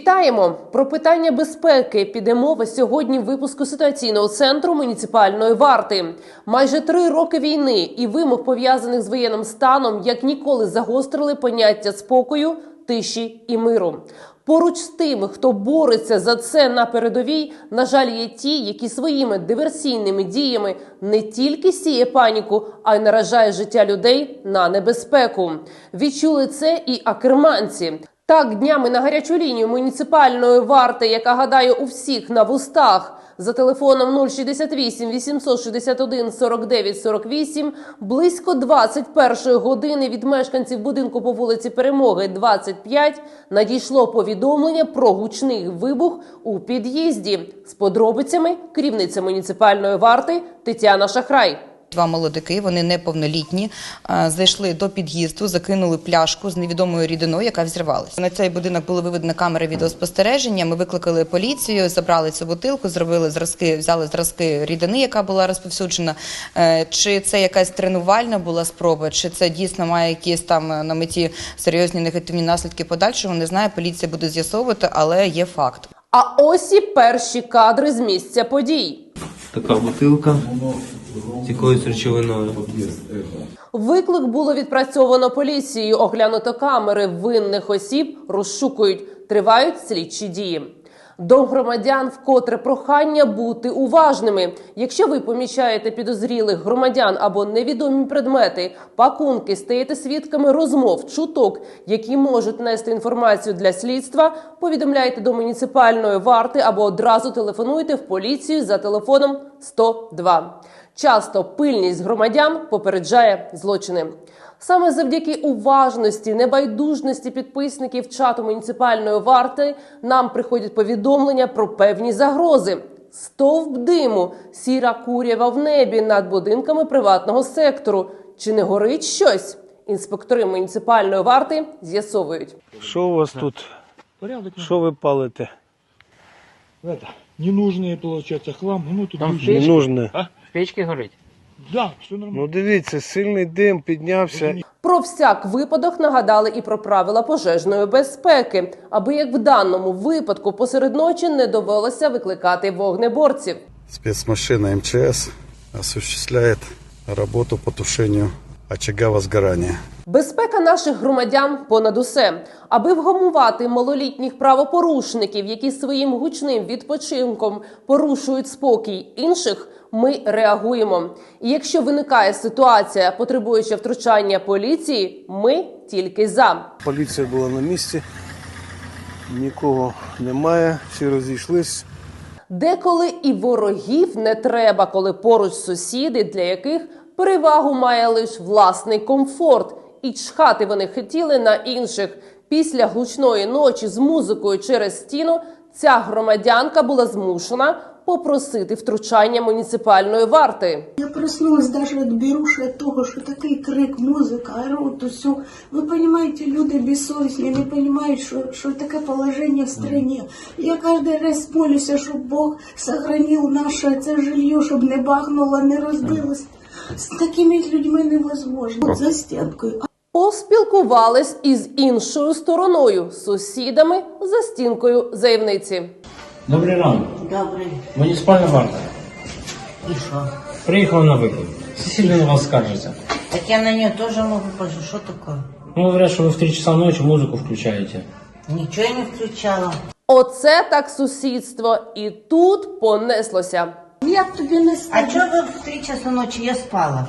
Вітаємо! Про питання безпеки піде мова сьогодні в випуску ситуаційного центру муніципальної варти. Майже три роки війни і вимог пов'язаних з воєнним станом як ніколи загострили поняття спокою, тиші і миру. Поруч з тими, хто бореться за це на передовій, на жаль, є ті, які своїми диверсійними діями не тільки сіє паніку, а й наражає життя людей на небезпеку. Відчули це і акерманці. Так, днями на гарячу лінію муніципальної варти, яка гадаю у всіх на вустах. За телефоном 068 861 49 48 близько 21 години від мешканців будинку по вулиці Перемоги 25 надійшло повідомлення про гучний вибух у під'їзді з подробицями керівниця муніципальної варти Тетяна Шахрай. Два молодики, вони неповнолітні, зайшли до під'їзду, закинули пляшку з невідомою рідиною, яка взірвалася. На цей будинок були виведені камери відеоспостереження. Ми викликали поліцію, забрали цю бутилку, зробили зразки, взяли зразки рідини, яка була розповсюджена. Е, Чи це якась тренувальна була спроба, чи це дійсно має якісь там е, на меті серйозні негативні наслідки подальшого? Не знаю. Поліція буде з'ясовувати, але є факт. А ось і перші кадри з місця подій. Така бутилка з якоюсь речовиною. Виклик було відпрацьовано поліцією. Оглянуто камери винних осіб розшукують. Тривають слідчі дії. До громадян вкотре прохання бути уважними. Якщо ви помічаєте підозрілих громадян або невідомі предмети, пакунки, стаєте свідками розмов, чуток, які можуть нести інформацію для слідства, повідомляйте до муніципальної варти або одразу телефонуйте в поліцію за телефоном 102. Часто пильність громадян попереджає злочини. Саме завдяки уважності, небайдужності підписників чату муніципальної варти нам приходять повідомлення про певні загрози. Стовп диму, сіра курява в небі над будинками приватного сектору. Чи не горить щось? Інспектори муніципальної варти з'ясовують. Що у вас тут? Порядок. Що ви палите? Это, ненужные, получается, хлам. Ну, тут Там Не нужне. А? В печці горить. Да, все нормально. Ну дивіться, сильний дим піднявся. Про всяк випадок нагадали і про правила пожежної безпеки, аби як в даному випадку посеред ночі не довелося викликати вогнеборців. Спецмашина МЧС осуществляє роботу по тушению очага возгорания. Безпека наших громадян понад усе, аби вгамувати малолітніх правопорушників, які своїм гучним відпочинком порушують спокій інших. Ми реагуємо. І якщо виникає ситуація, потребуючи втручання поліції, ми тільки за. Поліція була на місці, нікого немає, всі розійшлись. Деколи і ворогів не треба, коли поруч сусіди, для яких перевагу має лише власний комфорт, і чхати вони хотіли на інших. Після гучної ночі з музикою через стіну ця громадянка була змушена попросити втручання муніципальної варти. Я проснулась даже от беруши того, що такий крик, музика, орут, все. Ви розумієте, люди безсовісні, не розуміють, що, що таке положення в стране. Я кожен раз молюся, щоб Бог сохранив наше це жилье, щоб не бахнуло, не розбилось. З такими людьми невозможно. За стінкою. Поспілкувались із іншою стороною, сусідами за стінкою заявниці. Добрий ранок. Добре. Муніципальна варта. І що? Приїхала на виклик. Сусіди на вас скаржаться. Так я на нее теж можу пожити. Що таке? Ну, говорят, що ви в 3 часа ночі музику включаєте. Нічого я не включала. Оце так сусідство, і тут понеслося. Як тобі не А стидно? что вы в три часа ночи я спала?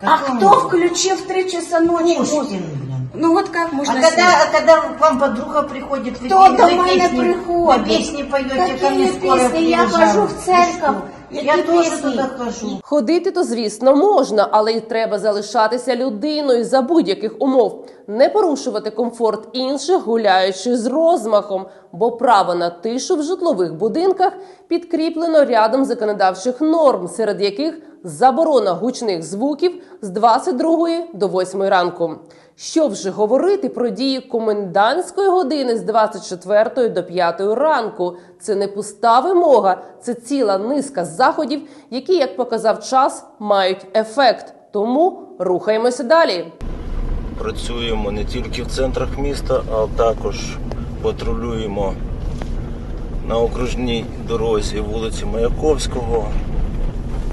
А Какую кто музыку? включил в три часа ночи? Пушкин, блин. Ну вот как А можно когда, снять? а когда к вам подруга приходит, вы, Кто пе- до вы мене песни, приходит? вы песни поете, ко Какие мне скоро песни? Я приезжают. хожу в церковь. И что? Я тоже песни? туда хожу. Ходити то, звісно, можна, але й треба залишатися людиною за будь-яких умов, не порушувати комфорт інших, гуляючи з розмахом, бо право на тишу в житлових будинках підкріплено рядом законодавчих норм, серед яких заборона гучних звуків з 22 до 8 ранку. Що вже говорити про дії комендантської години з 24 до 5 ранку? Це не пуста вимога, це ціла низка заходів, які, як показав час, мають ефект. Тому рухаємося далі. Працюємо не тільки в центрах міста, а також патрулюємо на окружній дорозі вулиці Маяковського.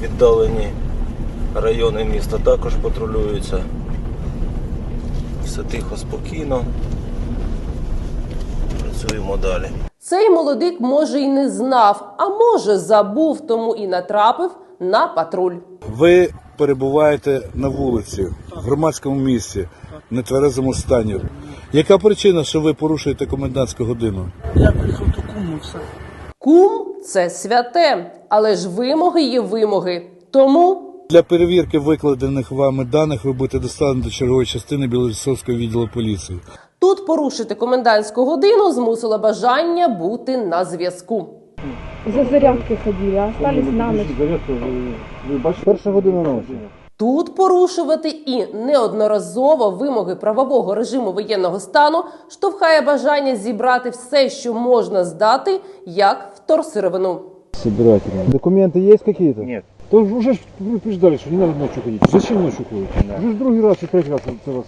Віддалені райони міста також патрулюються. Все тихо, спокійно. Працюємо далі. Цей молодик може й не знав, а може забув, тому і натрапив на патруль. Ви перебуваєте на вулиці, в громадському місці, в нетверезому стані. Яка причина, що ви порушуєте комендантську годину? Кум це святе, але ж вимоги є вимоги. Тому Для перевірки викладених вами даних ви будете доставлені до чергової частини Білорусовського відділу поліції. тут порушити комендантську годину змусило бажання бути на зв'язку. За зарядкой ходили, а остались на ночь. Перша година ночі. Тут порушувати і неодноразово вимоги правового режиму воєнного стану штовхає бажання зібрати все, що можна здати, як вторсировину. Собирательно. Документы есть какие-то? Нет. То уже ж предупреждали, что не надо ночью ходить. Зачем ночью ходить? Уже ж другий раз и третий раз це вас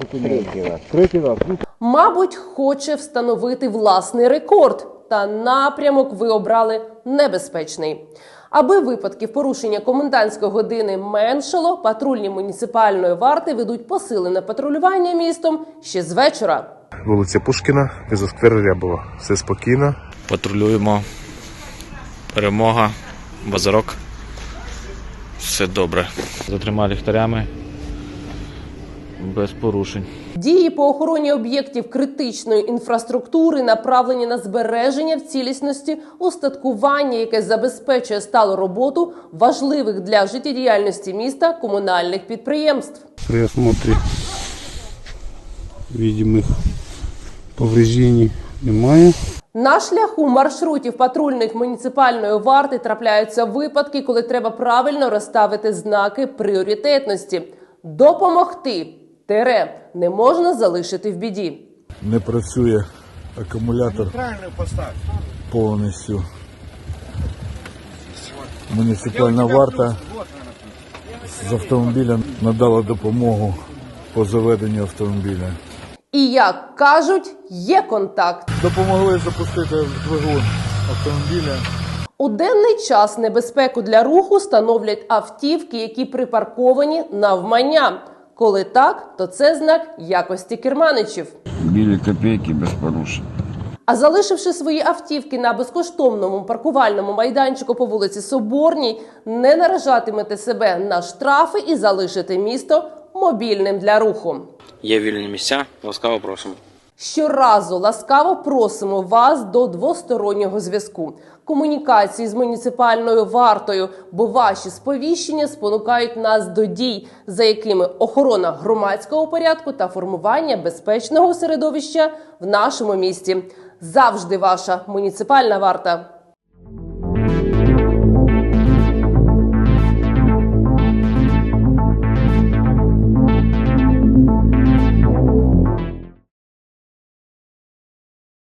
зупиняють. Третій раз. Третій раз. Ну, Мабуть, хоче встановити власний рекорд, та напрямок ви обрали небезпечний. Аби випадків порушення комендантської години меншало, патрульні муніципальної варти ведуть посилене патрулювання містом ще з вечора. Вулиця Пушкіна, сквер Рябова. Все спокійно. Патрулюємо. Перемога, базарок. Все добре. За трьома ліхтарями. Без порушень. Дії по охороні об'єктів критичної інфраструктури направлені на збереження в цілісності устаткування, яке забезпечує сталу роботу важливих для життєдіяльності міста комунальних підприємств. При осмотре видимых повреждений немає. На шляху маршрутів патрульних муніципальної варти трапляються випадки, коли треба правильно розставити знаки пріоритетності. Допомогти тере не можна залишити в біді. Не працює акумулятор повністю. Муніципальна варта з автомобіля надала допомогу по заведенню автомобіля. І як кажуть, є контакт. Допомогли запустити двигун автомобіля. У денний час небезпеку для руху становлять автівки, які припарковані навмання. Коли так, то це знак якості керманичів. Білі копійки без порушень. А залишивши свої автівки на безкоштовному паркувальному майданчику по вулиці Соборній, не наражатимете себе на штрафи і залишите місто мобільним для руху. Є вільні місця, ласкаво просимо. Щоразу ласкаво просимо вас до двостороннього зв'язку, комунікації з муніципальною вартою, бо ваші сповіщення спонукають нас до дій, за якими охорона громадського порядку та формування безпечного середовища в нашому місті. Завжди ваша муніципальна варта.